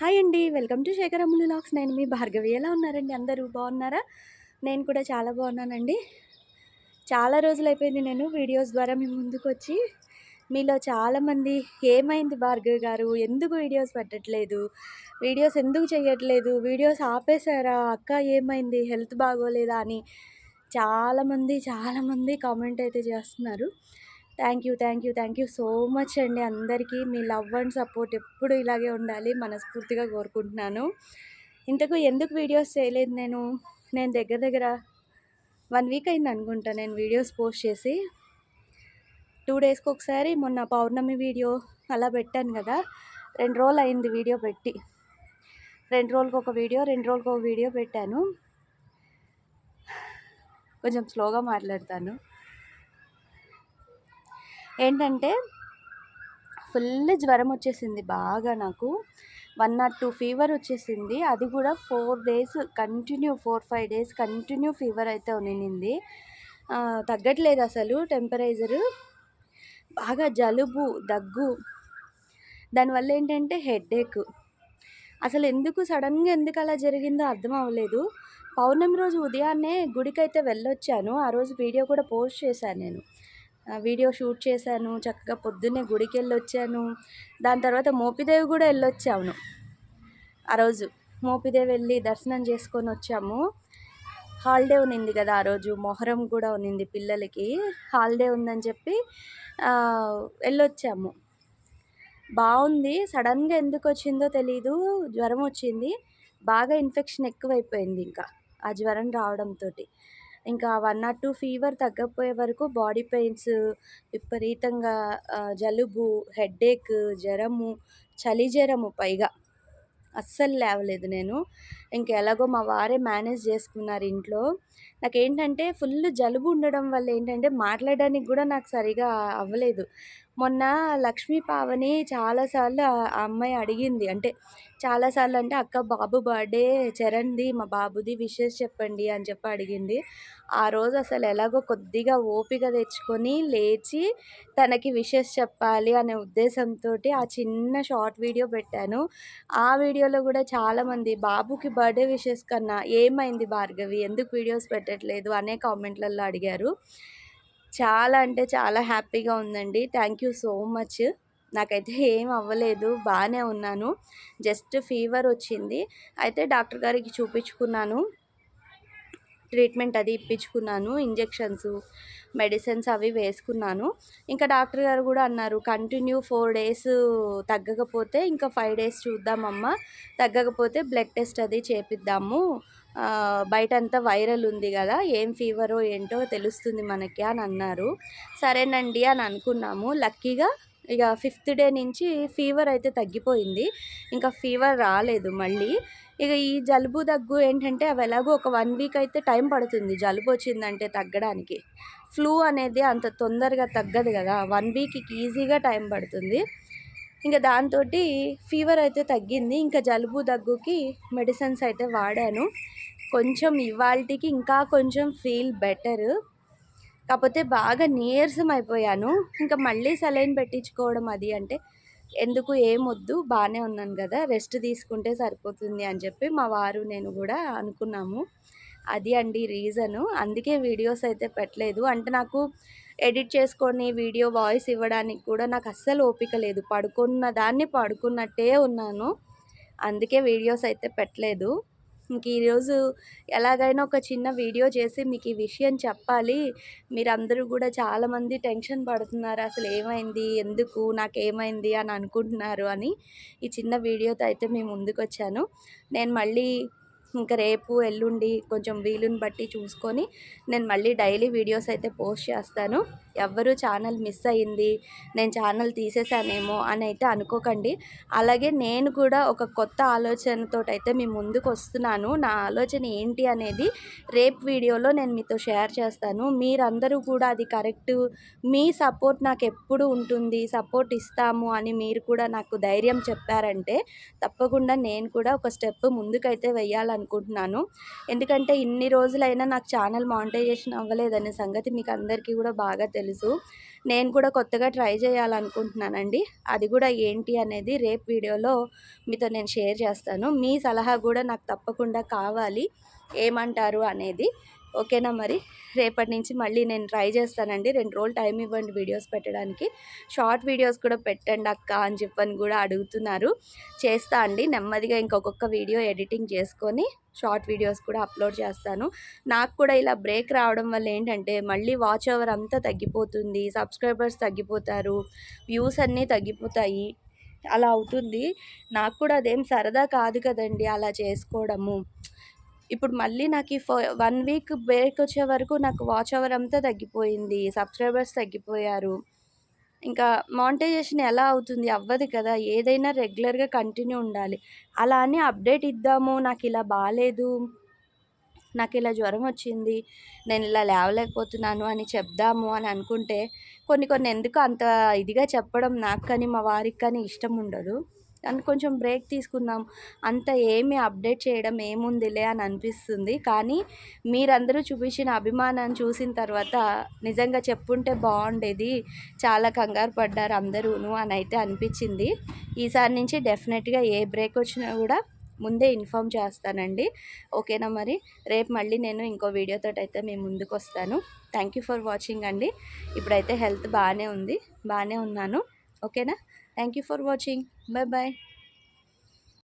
Hi అండి. Welcome to Shekhar Ammulu lakhs. నేను మీ భార్గవి. ఎలా ఉన్నారండి? అందరూ బాగున్నారా? నేను కూడా చాలా బాగున్నానండి. చాలా రోజులు అయిపోయింది నేను వీడియోస్ ద్వారా మీ ముందుకు వచ్చి మీలో చాలామంది ఏమైంది భార్గవి గారు? ఎందుకు వీడియోస్ పెట్టట్లేదు? వీడియోస్ ఎందుకు చేయట్లేదు వీడియోస్ ఆపేశారా? అక్క ఏమైంది? హెల్త్ బాగోలేదా అని చాలామంది చాలామంది కామెంట్ అయితే చేస్తున్నారు. Thank you thank you thank you so much అండి అందరికీ. మీ లవ్ అండ్ సపోర్ట్ ఎప్పుడు ఇలాగే ఉండాలి మనస్ఫూర్తిగా కోరుకుంటున్నాను. ఇంతకు ఎందుకు వీడియోస్ చేయలేదు నేను? నేను దగ్గర దగ్గర వన్ వీక్ అయింది అనుకుంటా నేను వీడియోస్ పోస్ట్ చేసి. టూ డేస్కి ఒకసారి మొన్న పౌర్ణమి వీడియో అలా పెట్టాను కదా రెండు రోజులు అయింది వీడియో పెట్టి. రెండు రోజులకి ఒక వీడియో రెండు రోజులకి ఒక వీడియో పెట్టాను. కొంచెం స్లోగా మాట్లాడతాను. ఏంటంటే ఫుల్ జ్వరం వచ్చేసింది బాగా నాకు. వన్ నాట్ టూ ఫీవర్ వచ్చేసింది. అది కూడా four days continue four five days continue fever అయితే ఉన్నింది తగ్గట్లేదు అసలు టెంపరేచరు. బాగా జలుబు దగ్గు. దానివల్ల ఏంటంటే హెడేక్ అసలు ఎందుకు సడన్గా ఎందుకు అలా జరిగిందో అర్థం అవ్వలేదు. పౌర్ణమి రోజు ఉదయాన్నే గుడికైతే వెళ్ళొచ్చాను. ఆ రోజు వీడియో కూడా పోస్ట్ చేశాను నేను. వీడియో షూట్ చేశాను చక్కగా పొద్దున్నే గుడికి వెళ్ళొచ్చాను దాని తర్వాత మోపిదేవి కూడా వెళ్ళొచ్చాము ఆ రోజు మోపిదేవి వెళ్ళి దర్శనం చేసుకొని వచ్చాము. హాలిడే ఉన్నింది కదా ఆ రోజు మొహరం కూడా ఉన్నింది పిల్లలకి. హాలిడే ఉందని చెప్పి వెళ్ళొచ్చాము బాగుంది. సడన్గా ఎందుకు వచ్చిందో తెలీదు. జ్వరం వచ్చింది. బాగా ఇన్ఫెక్షన్ ఎక్కువైపోయింది ఇంకా ఆ జ్వరం రావడంతో ఇంకా వన్ నాట్ టూ ఫీవర్ తగ్గకపోయే వరకు బాడీ పెయిన్స్ విపరీతంగా జలుబు హెడేక్ జ్వరము చలి జ్వరము పైగా. అస్సలు లేవలేదు నేను. ఇంకెలాగో మా వారే మేనేజ్ చేసుకున్నారు ఇంట్లో. నాకేంటంటే ఫుల్ జలుబు ఉండడం వల్ల ఏంటంటే మాట్లాడడానికి కూడా నాకు సరిగా అవ్వలేదు. మొన్న లక్ష్మీ పావని చాలాసార్లు ఆ అమ్మాయి అడిగింది. అంటే చాలాసార్లు అంటే అక్క బాబు బర్త్డే చరణ్ది మా బాబుది విషెస్ చెప్పండి అని చెప్పి అడిగింది. ఆ రోజు అసలు ఎలాగో కొద్దిగా ఓపిక తెచ్చుకొని లేచి తనకి విషెస్ చెప్పాలి అనే ఉద్దేశంతో ఆ చిన్న షార్ట్ వీడియో పెట్టాను. ఆ వీడియోలో కూడా చాలామంది బాబుకి బర్త్డే విషెస్ కన్నా ఏమైంది భార్గవి? ఎందుకు వీడియోస్ పెట్టట్లేదు? అనే కామెంట్లలో అడిగారు. చాలా అంటే చాలా హ్యాపీగా ఉందండి. Thank you so much. నాకైతే ఏం అవ్వలేదు బాగానే ఉన్నాను. జస్ట్ ఫీవర్ వచ్చింది. అయితే డాక్టర్ గారికి చూపించుకున్నాను. ట్రీట్మెంట్ అది ఇప్పించుకున్నాను. ఇంజెక్షన్స్ మెడిసిన్స్ అవి వేసుకున్నాను. ఇంకా డాక్టర్ గారు కూడా అన్నారు కంటిన్యూ ఫోర్ డేస్ తగ్గకపోతే ఇంకా ఫైవ్ డేస్ చూద్దామమ్మ. తగ్గకపోతే బ్లడ్ టెస్ట్ అది చేపిద్దాము. బయట అంతా వైరల్ ఉంది కదా ఏం ఫీవరో ఏంటో తెలుస్తుంది మనకి అని అన్నారు. సరేనండి అని అనుకున్నాము. లక్కీగా ఇక ఫిఫ్త్ డే నుంచి ఫీవర్ అయితే తగ్గిపోయింది. ఇంకా ఫీవర్ రాలేదు మళ్ళీ. ఇక ఈ జలుబు దగ్గు ఏంటంటే అవి ఎలాగో ఒక వన్ వీక్ అయితే టైం పడుతుంది జలుబు వచ్చిందంటే తగ్గడానికి. ఫ్లూ అనేది అంత తొందరగా తగ్గదు కదా వన్ వీక్కి ఈజీగా టైం పడుతుంది. ఇంకా దాంతో ఫీవర్ అయితే తగ్గింది. ఇంకా జలుబు దగ్గుకి మెడిసిన్స్ అయితే వాడాను. కొంచెం ఇవాళకి ఇంకా కొంచెం ఫీల్ బెటర్ కాకపోతే బాగా నీరసం అయిపోయాను. ఇంకా మళ్ళీ సలైన్ పెట్టించుకోవడం అది అంటే ఎందుకు ఏమొద్దు బాగానే ఉన్నాను కదా రెస్ట్ తీసుకుంటే సరిపోతుంది అని చెప్పి మా వారు నేను కూడా అనుకున్నాము. అది అండి రీజను అందుకే వీడియోస్ అయితే పెట్టలేదు. అంటే నాకు ఎడిట్ చేసుకొని వీడియో వాయిస్ ఇవ్వడానికి కూడా నాకు అస్సలు ఓపిక లేదు. పడుకున్న దాన్ని పడుకున్నట్టే ఉన్నాను. అందుకే వీడియోస్ అయితే పెట్టలేదు. ఇంక ఈరోజు ఎలాగైనా ఒక చిన్న వీడియో చేసి మీకు ఈ విషయం చెప్పాలి. మీరందరూ కూడా చాలామంది టెన్షన్ పడుతున్నారు. అసలు ఏమైంది? ఎందుకు? నాకేమైంది? అని అనుకుంటున్నారు అని ఈ చిన్న వీడియోతో అయితే మేము ముందుకు వచ్చాను నేను మళ్ళీ ఇంకా రేపు ఎల్లుండి కొంచెం వీలుని బట్టి చూసుకొని నేను మళ్ళీ డైలీ వీడియోస్ అయితే పోస్ట్ చేస్తాను. ఎవ్వరూ ఛానల్ మిస్ అయ్యింది నేను ఛానల్ తీసేసానేమో అని అయితే అనుకోకండి. అలాగే నేను కూడా ఒక కొత్త ఆలోచనతో అయితే మీ ముందుకు వస్తున్నాను. నా ఆలోచన ఏంటి అనేది రేపు వీడియోలో నేను మీతో షేర్ చేస్తాను. మీరందరూ కూడా అది కరెక్ట్ మీ సపోర్ట్ నాకు ఎప్పుడు ఉంటుంది సపోర్ట్ ఇస్తాము అని మీరు కూడా నాకు ధైర్యం చెప్పారంటే తప్పకుండా నేను కూడా ఒక స్టెప్ ముందుకైతే వెయ్యాలనుకుంటున్నాను. ఎందుకంటే ఇన్ని రోజులైనా నాకు ఛానల్ మానిటైజేషన్ అవ్వలేదనే సంగతి మీకు అందరికీ కూడా బాగా తెలుసు. తెలుసు నేను కూడా కొత్తగా ట్రై చేయాలనుకుంటున్నానండి. అది కూడా ఏంటి అనేది రేపు వీడియోలో మీతో నేను షేర్ చేస్తాను. మీ సలహా కూడా నాకు తప్పకుండా కావాలి. ఏమంటారు అనేది ఓకేనా మరి? రేపటి నుంచి మళ్ళీ నేను ట్రై చేస్తానండి. రెండు రోజులు టైం ఇవ్వండి వీడియోస్ పెట్టడానికి. షార్ట్ వీడియోస్ కూడా పెట్టండి అక్క అని చెప్పని కూడా అడుగుతున్నారు. చేస్తా అండి. నెమ్మదిగా ఇంకొక వీడియో ఎడిటింగ్ చేసుకొని షార్ట్ వీడియోస్ కూడా అప్లోడ్ చేస్తాను. నాకు కూడా ఇలా బ్రేక్ రావడం వల్ల ఏంటంటే మళ్ళీ వాచ్ ఓవర్ అంతా తగ్గిపోతుంది. సబ్స్క్రైబర్స్ తగ్గిపోతారు. వ్యూస్ అన్నీ తగ్గిపోతాయి. అలా అవుతుంది. నాకు కూడా అదేం సరదా కాదు కదండి అలా చేసుకోవడము. ఇప్పుడు మళ్ళీ నాకు ఈ ఫో వన్ వీక్ బ్రేక్ వచ్చే వరకు నాకు వాచ్ అవర్ అంతా తగ్గిపోయింది సబ్స్క్రైబర్స్ తగ్గిపోయారు. ఇంకా మానిటైజేషన్ ఎలా అవుతుంది? అవ్వదు కదా ఏదైనా రెగ్యులర్గా కంటిన్యూ ఉండాలి. అలా అని అప్డేట్ ఇద్దాము నాకు ఇలా బాగాలేదు నాకు ఇలా జ్వరం వచ్చింది నేను ఇలా లేవలేకపోతున్నాను అని చెప్దాము అని అనుకుంటే కొన్ని కొన్ని ఎందుకు అంత ఇదిగా చెప్పడం నాకు కానీ మా వారికి కానీ ఇష్టం ఉండదు. అని కొంచెం బ్రేక్ తీసుకుందాం. అంత ఏమి అప్డేట్ చేయడం ఏముందిలే అని అనిపిస్తుంది. కానీ మీరందరూ చూపించిన అభిమానాన్ని చూసిన తర్వాత నిజంగా చెప్పుంటే బాగుండేది. చాలా కంగారు పడ్డారు అందరూను అని అయితే అనిపించింది. ఈసారి నుంచి డెఫినెట్గా ఏ బ్రేక్ వచ్చినా కూడా ముందే ఇన్ఫామ్ చేస్తానండి. ఓకేనా మరి? రేపు మళ్ళీ నేను ఇంకో వీడియోతో అయితే మేము ముందుకు వస్తాను. థ్యాంక్ యూ ఫర్ వాచింగ్ అండి. ఇప్పుడైతే హెల్త్ బాగానే ఉంది. బాగానే ఉన్నాను. ఓకేనా? Thank you for watching. 拜拜。